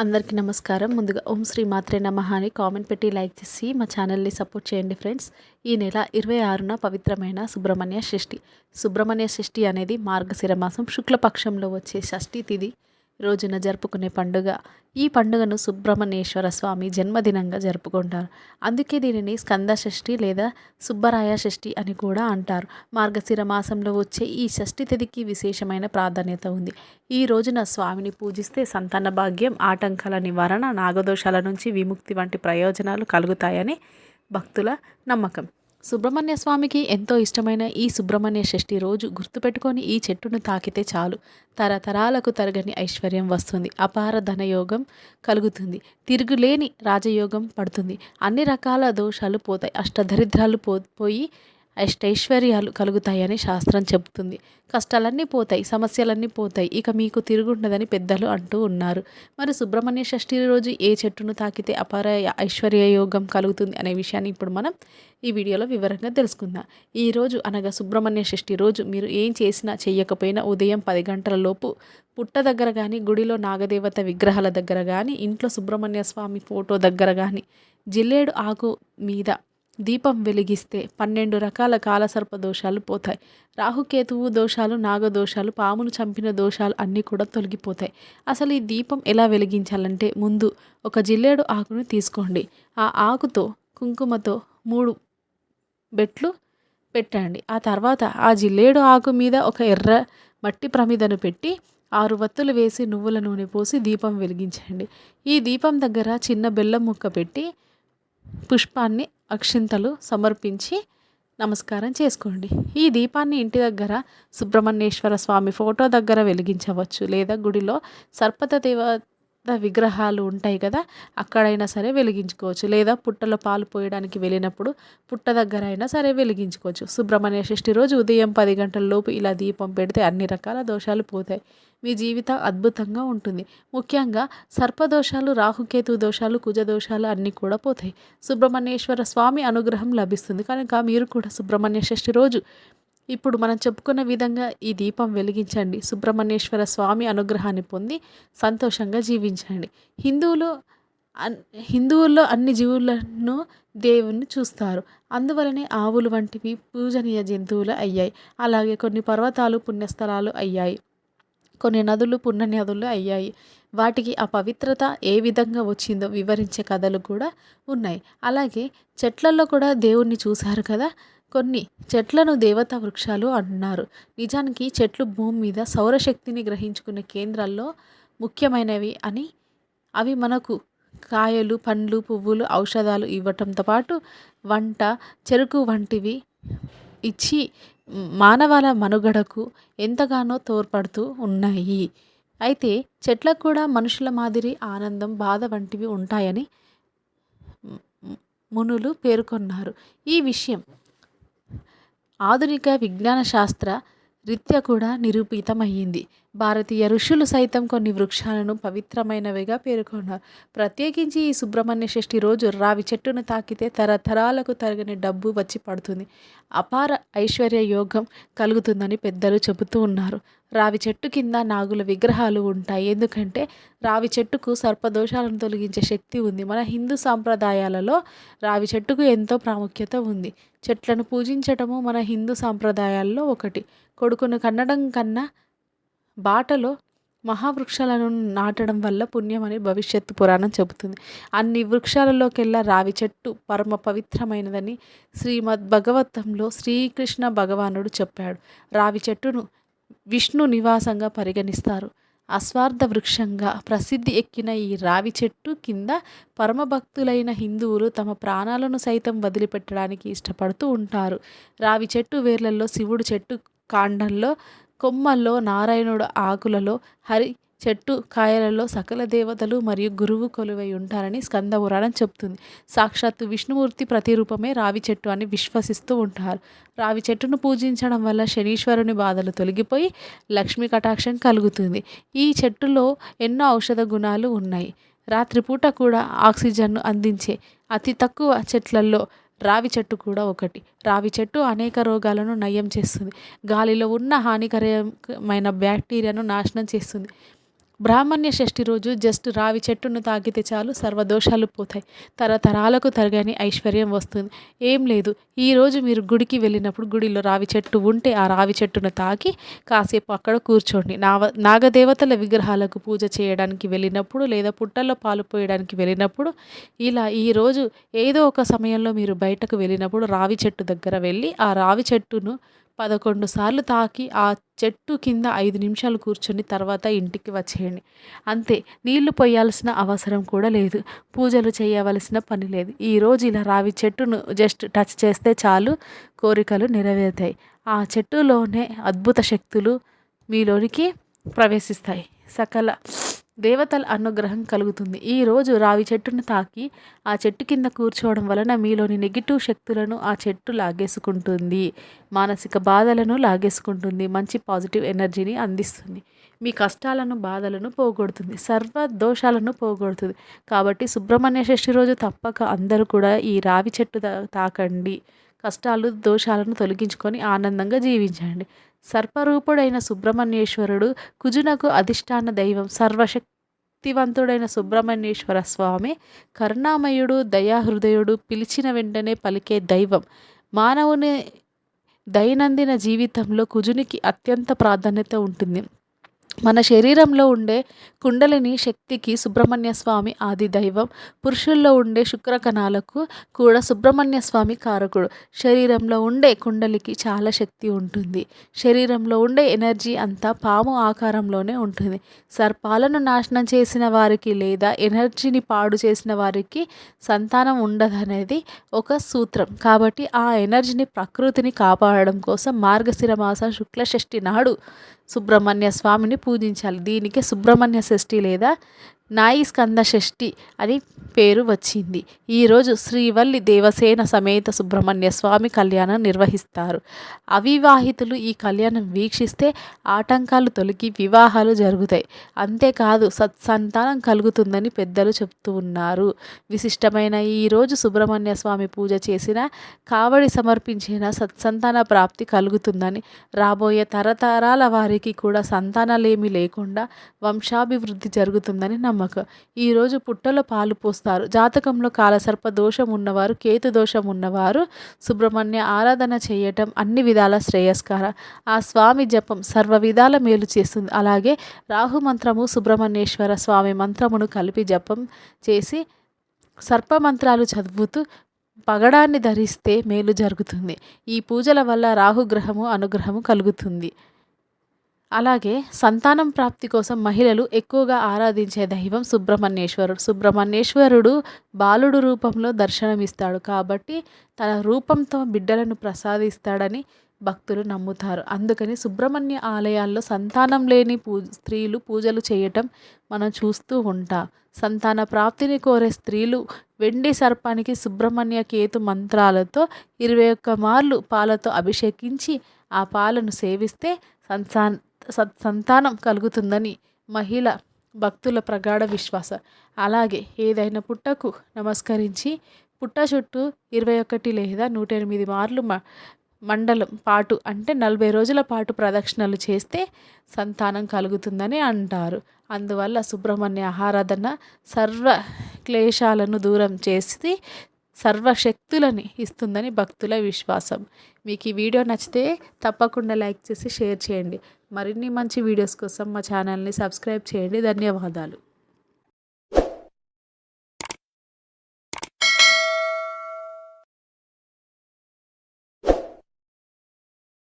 అందరికీ నమస్కారం. ముందుగా ఓం శ్రీ మాత్రే నమః అని కామెంట్ పెట్టి లైక్ చేసి మా ఛానల్ని సపోర్ట్ చేయండి ఫ్రెండ్స్. ఈ నెల ఇరవై ఆరున పవిత్రమైన సుబ్రహ్మణ్య షష్ఠి. సుబ్రహ్మణ్య షష్ఠి అనేది మార్గశిర మాసం శుక్లపక్షంలో వచ్చే షష్ఠి తిథి రోజున జరుపుకునే పండుగ. ఈ పండుగను సుబ్రహ్మణ్యేశ్వర స్వామి జన్మదినంగా జరుపుకుంటారు. అందుకే దీనిని స్కంద షష్ఠి లేదా సుబ్బరాయ షష్ఠి అని కూడా అంటారు. మార్గశిర మాసంలో వచ్చే ఈ షష్ఠి తిథికి విశేషమైన ప్రాధాన్యత ఉంది. ఈ రోజున స్వామిని పూజిస్తే సంతాన భాగ్యం ఆటంకాల నివారణ నాగదోషాల నుంచి విముక్తి వంటి ప్రయోజనాలు కలుగుతాయని భక్తుల నమ్మకం. సుబ్రహ్మణ్య స్వామికి ఎంతో ఇష్టమైన ఈ సుబ్రహ్మణ్య షష్ఠి రోజు గుర్తుపెట్టుకొని ఈ చెట్టును తాకితే చాలు. తరతరాలకు తరగని ఐశ్వర్యం వస్తుంది. అపార ధనయోగం కలుగుతుంది. తిరుగులేని రాజయోగం పడుతుంది. అన్ని రకాల దోషాలు పోతాయి. అష్టదరిద్రాలు పో పోయి అష్టైశ్వర్యాలు కలుగుతాయని శాస్త్రం చెబుతుంది. కష్టాలన్నీ పోతాయి సమస్యలన్నీ పోతాయి. ఇక మీకు తిరుగుండదని పెద్దలు అంటూ ఉన్నారు. మరి సుబ్రహ్మణ్య షష్ఠి రోజు ఏ చెట్టును తాకితే అపార ఐశ్వర్య యోగం కలుగుతుంది అనే విషయాన్ని ఇప్పుడు మనం ఈ వీడియోలో వివరంగా తెలుసుకుందాం. ఈరోజు అనగా సుబ్రహ్మణ్య షష్ఠి రోజు మీరు ఏం చేసినా చేయకపోయినా ఉదయం పది గంటల లోపు పుట్ట దగ్గర కానీ గుడిలో నాగదేవత విగ్రహాల దగ్గర కానీ ఇంట్లో సుబ్రహ్మణ్య స్వామి ఫోటో దగ్గర కానీ జిల్లేడు ఆకు మీద దీపం వెలిగిస్తే పన్నెండు రకాల కాలసర్ప దోషాలు పోతాయి. రాహుకేతువు దోషాలు నాగదోషాలు పామును చంపిన దోషాలు అన్నీ కూడా తొలగిపోతాయి. అసలు ఈ దీపం ఎలా వెలిగించాలంటే ముందు ఒక జిల్లేడు ఆకును తీసుకోండి. ఆ ఆకుతో కుంకుమతో మూడు బెట్లు పెట్టండి. ఆ తర్వాత ఆ జిల్లేడు ఆకు మీద ఒక ఎర్ర మట్టి ప్రమిదను పెట్టి ఆరు వత్తులు వేసి నువ్వుల నూనె పోసి దీపం వెలిగించండి. ఈ దీపం దగ్గర చిన్న బెల్లం ముక్క పెట్టి పుష్పాన్ని అక్షింతలు సమర్పించి నమస్కారం చేసుకోండి. ఈ దీపాన్ని ఇంటి దగ్గర సుబ్రహ్మణ్యేశ్వర స్వామి ఫోటో దగ్గర వెలిగించవచ్చు లేదా గుడిలో సర్పత పెద్ద విగ్రహాలు ఉంటాయి కదా అక్కడైనా సరే వెలిగించుకోవచ్చు. లేదా పుట్టలో పాలు పోయడానికి వెళ్ళినప్పుడు పుట్ట దగ్గర అయినా సరే వెలిగించుకోవచ్చు. సుబ్రహ్మణ్య షష్ఠి రోజు ఉదయం పది గంటల లోపు ఇలా దీపం పెడితే అన్ని రకాల దోషాలు పోతాయి. మీ జీవితం అద్భుతంగా ఉంటుంది. ముఖ్యంగా సర్పదోషాలు రాహుకేతు దోషాలు కుజ దోషాలు అన్నీ కూడా పోతాయి. సుబ్రహ్మణ్యేశ్వర స్వామి అనుగ్రహం లభిస్తుంది. కనుక మీరు కూడా సుబ్రహ్మణ్య షష్ఠి రోజు ఇప్పుడు మనం చెప్పుకున్న విధంగా ఈ దీపం వెలిగించండి. సుబ్రహ్మణ్యేశ్వర స్వామి అనుగ్రహాన్ని పొంది సంతోషంగా జీవించండి. హిందువులు అన్ హిందువుల్లో అన్ని జీవులను దేవుణ్ణి చూస్తారు. అందువలనే ఆవులు వంటివి పూజనీయ జంతువులు అయ్యాయి. అలాగే కొన్ని పర్వతాలు పుణ్యస్థలాలు అయ్యాయి. కొన్ని నదులు పుణ్య నదులు అయ్యాయి. వాటికి ఆ పవిత్రత ఏ విధంగా వచ్చిందో వివరించే కథలు కూడా ఉన్నాయి. అలాగే చెట్లలో కూడా దేవుణ్ణి చూశారు కదా? కొన్ని చెట్లను దేవతా వృక్షాలు అంటున్నారు. నిజానికి చెట్లు భూమి మీద సౌరశక్తిని గ్రహించుకునే కేంద్రాల్లో ముఖ్యమైనవి అని అవి మనకు కాయలు పండ్లు పువ్వులు ఔషధాలు ఇవ్వటంతో పాటు వంట చెరుకు వంటివి ఇచ్చి మానవాల మనుగడకు ఎంతగానో తోడ్పడుతూ ఉన్నాయి. అయితే చెట్లకు కూడా మనుషుల మాదిరి ఆనందం బాధ వంటివి ఉంటాయని మునులు పేర్కొన్నారు. ఈ విషయం ఆధునిక విజ్ఞాన శాస్త్ర రీత్యా కూడా నిరూపితమయ్యింది. భారతీయ ఋషులు సైతం కొన్ని వృక్షాలను పవిత్రమైనవిగా పేర్కొన్నారు. ప్రత్యేకించి ఈ సుబ్రహ్మణ్య షష్ఠి రోజు రావి చెట్టును తాకితే తరతరాలకు తరగని డబ్బు వచ్చి పడుతుంది. అపార ఐశ్వర్య యోగం కలుగుతుందని పెద్దలు చెబుతూ ఉన్నారు. రావి చెట్టు కింద నాగుల విగ్రహాలు ఉంటాయి. ఎందుకంటే రావి చెట్టుకు సర్పదోషాలను తొలగించే శక్తి ఉంది. మన హిందూ సాంప్రదాయాలలో రావి చెట్టుకు ఎంతో ప్రాముఖ్యత ఉంది. చెట్లను పూజించటము మన హిందూ సాంప్రదాయాల్లో ఒకటి. కొడుకును కన్నడం కన్నా బాటలో మహావృక్షాలను నాటడం వల్ల పుణ్యమని భవిష్యత్తు పురాణం చెబుతుంది. అన్ని వృక్షాలలోకెల్లా రావి చెట్టు పరమ పవిత్రమైనదని శ్రీమద్ భగవతంలో శ్రీకృష్ణ భగవానుడు చెప్పాడు. రావి చెట్టును విష్ణు నివాసంగా పరిగణిస్తారు. అస్వార్థ వృక్షంగా ప్రసిద్ధి ఎక్కిన ఈ రావి చెట్టు కింద పరమభక్తులైన హిందువులు తమ ప్రాణాలను సైతం వదిలిపెట్టడానికి ఇష్టపడుతూ ఉంటారు. రావి చెట్టు వేర్లలో శివుడు చెట్టు కాండంలో కొమ్మల్లో నారాయణుడు ఆకులలో హరి చెట్టు కాయలలో సకల దేవతలు మరియు గురువు కొలువై ఉంటారని స్కంద పురాణం చెప్తుంది. సాక్షాత్తు విష్ణుమూర్తి ప్రతిరూపమే రావి చెట్టు అని విశ్వసిస్తూ ఉంటారు. రావి చెట్టును పూజించడం వల్ల శనీశ్వరుని బాధలు తొలగిపోయి లక్ష్మీ కటాక్షం కలుగుతుంది. ఈ చెట్టులో ఎన్నో ఔషధ గుణాలు ఉన్నాయి. రాత్రిపూట కూడా ఆక్సిజన్ను అందించే అతి తక్కువ చెట్లల్లో రావి చెట్టు కూడా ఒకటి. రావి చెట్టు అనేక రోగాలను నయం చేస్తుంది. గాలిలో ఉన్న హానికరమైన బ్యాక్టీరియాను నాశనం చేస్తుంది. బ్రాహ్మణ్య షష్ఠి రోజు జస్ట్ రావి చెట్టును తాకితే చాలు సర్వదోషాలు పోతాయి. తరతరాలకు తరగని ఐశ్వర్యం వస్తుంది. ఏం లేదు ఈరోజు మీరు గుడికి వెళ్ళినప్పుడు గుడిలో రావి చెట్టు ఉంటే ఆ రావి చెట్టును తాకి కాసేపు అక్కడ కూర్చోండి. నావ నాగదేవతల విగ్రహాలకు పూజ చేయడానికి వెళ్ళినప్పుడు లేదా పుట్టల్లో పాలు పోయడానికి వెళ్ళినప్పుడు ఇలా ఈరోజు ఏదో ఒక సమయంలో మీరు బయటకు వెళ్ళినప్పుడు రావి చెట్టు దగ్గర వెళ్ళి ఆ రావి చెట్టును పదకొండు సార్లు తాకి ఆ చెట్టు కింద ఐదు నిమిషాలు కూర్చొని తర్వాత ఇంటికి వచ్చేయండి. అంతే నీళ్ళు పోయాల్సిన అవసరం కూడా లేదు. పూజలు చేయవలసిన పని లేదు. ఈరోజు ఇలా రావి చెట్టును జస్ట్ టచ్ చేస్తే చాలు కోరికలు నెరవేరుతాయి. ఆ చెట్టులోనే అద్భుత శక్తులు మీలోనికి ప్రవేశిస్తాయి. సకల దేవతల అనుగ్రహం కలుగుతుంది. ఈరోజు రావి చెట్టును తాకి ఆ చెట్టు కింద కూర్చోవడం వలన మీలోని నెగిటివ్ శక్తులను ఆ చెట్టు లాగేసుకుంటుంది. మానసిక బాధలను లాగేసుకుంటుంది. మంచి పాజిటివ్ ఎనర్జీని అందిస్తుంది. మీ కష్టాలను బాధలను పోగొడుతుంది. సర్వ దోషాలను పోగొడుతుంది. కాబట్టి సుబ్రహ్మణ్య షష్ఠి రోజు తప్పక అందరూ కూడా ఈ రావి చెట్టు తాకండి. కష్టాలు దోషాలను తొలగించుకొని ఆనందంగా జీవించండి. సర్పరూపుడైన సుబ్రహ్మణ్యేశ్వరుడు కుజునకు అధిష్టాన దైవం సర్వశక్తివంతుడైన సుబ్రహ్మణ్యేశ్వర స్వామి కరుణామయుడు దయాహృదయుడు పిలిచిన వెంటనే పలికే దైవం. మానవుని దైనందిన జీవితంలో కుజునికి అత్యంత ప్రాధాన్యత ఉంటుంది. మన శరీరంలో ఉండే కుండలిని శక్తికి సుబ్రహ్మణ్య స్వామి ఆది దైవం పురుషుల్లో ఉండే శుక్రకణాలకు కూడా సుబ్రహ్మణ్య స్వామి కారకుడు. శరీరంలో ఉండే కుండలికి చాలా శక్తి ఉంటుంది. శరీరంలో ఉండే ఎనర్జీ అంతా పాము ఆకారంలోనే ఉంటుంది. సర్పాలను నాశనం చేసిన వారికి లేదా ఎనర్జీని పాడు చేసిన వారికి సంతానం ఉండదనేది ఒక సూత్రం. కాబట్టి ఆ ఎనర్జీని ప్రకృతిని కాపాడడం కోసం మార్గశిర మాస శుక్ల షష్ఠి నాడు సుబ్రహ్మణ్య స్వామిని పూజించాలి. దీనికి సుబ్రహ్మణ్య షష్ఠి లేదా నాయి స్కంద షష్ఠి అని పేరు వచ్చింది. ఈరోజు శ్రీవల్లి దేవసేన సమేత సుబ్రహ్మణ్య స్వామి కళ్యాణం నిర్వహిస్తారు. అవివాహితులు ఈ కళ్యాణం వీక్షిస్తే ఆటంకాలు తొలగి వివాహాలు జరుగుతాయి. అంతేకాదు సత్సంతానం కలుగుతుందని పెద్దలు చెప్తూ ఉన్నారు. విశిష్టమైన ఈరోజు సుబ్రహ్మణ్య స్వామి పూజ చేసిన కావడి సమర్పించిన సత్సంతాన ప్రాప్తి కలుగుతుందని రాబోయే తరతరాల వారికి కూడా సంతానాలేమీ లేకుండా వంశాభివృద్ధి జరుగుతుందని నమ్మ నమ్మక ఈరోజు పుట్టలో పాలు పోస్తారు. జాతకంలో కాలసర్ప దోషం ఉన్నవారు కేతు దోషం ఉన్నవారు సుబ్రహ్మణ్య ఆరాధన చేయటం అన్ని విధాల శ్రేయస్కర. ఆ స్వామి జపం సర్వ విధాల మేలు చేస్తుంది. అలాగే రాహు మంత్రము సుబ్రహ్మణ్యేశ్వర స్వామి మంత్రమును కలిపి జపం చేసి సర్ప మంత్రాలు చదువుతూ పగడాన్ని ధరిస్తే మేలు జరుగుతుంది. ఈ పూజల వల్ల రాహుగ్రహము అనుగ్రహము కలుగుతుంది. అలాగే సంతానం ప్రాప్తి కోసం మహిళలు ఎక్కువగా ఆరాధించే దైవం సుబ్రహ్మణ్యేశ్వరుడు. సుబ్రహ్మణ్యేశ్వరుడు బాలుడు రూపంలో దర్శనమిస్తాడు కాబట్టి తన రూపంతో బిడ్డలను ప్రసాదిస్తాడని భక్తులు నమ్ముతారు. అందుకని సుబ్రహ్మణ్య ఆలయాల్లో సంతానం లేని పూ స్త్రీలు పూజలు చేయటం మనం చూస్తూ ఉంటాం. సంతాన ప్రాప్తిని కోరే స్త్రీలు వెండి సర్పానికి సుబ్రహ్మణ్య కేతు మంత్రాలతో ఇరవై ఒక్క మార్లు పాలతో అభిషేకించి ఆ పాలను సేవిస్తే సంతాన్ సత్సంతానం కలుగుతుందని మహిళ భక్తుల ప్రగాఢ విశ్వాసం. అలాగే ఏదైనా పుట్టకు నమస్కరించి పుట్ట చుట్టూ ఇరవై ఒకటి లేదా నూట ఎనిమిది మార్లు మ మండలం పాటు అంటే నలభై రోజుల పాటు ప్రదక్షిణలు చేస్తే సంతానం కలుగుతుందని అంటారు. అందువల్ల సుబ్రహ్మణ్య ఆరాధన సర్వ క్లేశాలను దూరం చేసి సర్వశక్తులని ఇస్తుందని భక్తుల విశ్వాసం. మీకు ఈ వీడియో నచ్చితే తప్పకుండా లైక్ చేసి షేర్ చేయండి. మరిన్ని మంచి వీడియోస్ కోసం మా ఛానల్ని సబ్స్క్రైబ్ చేయండి. ధన్యవాదాలు.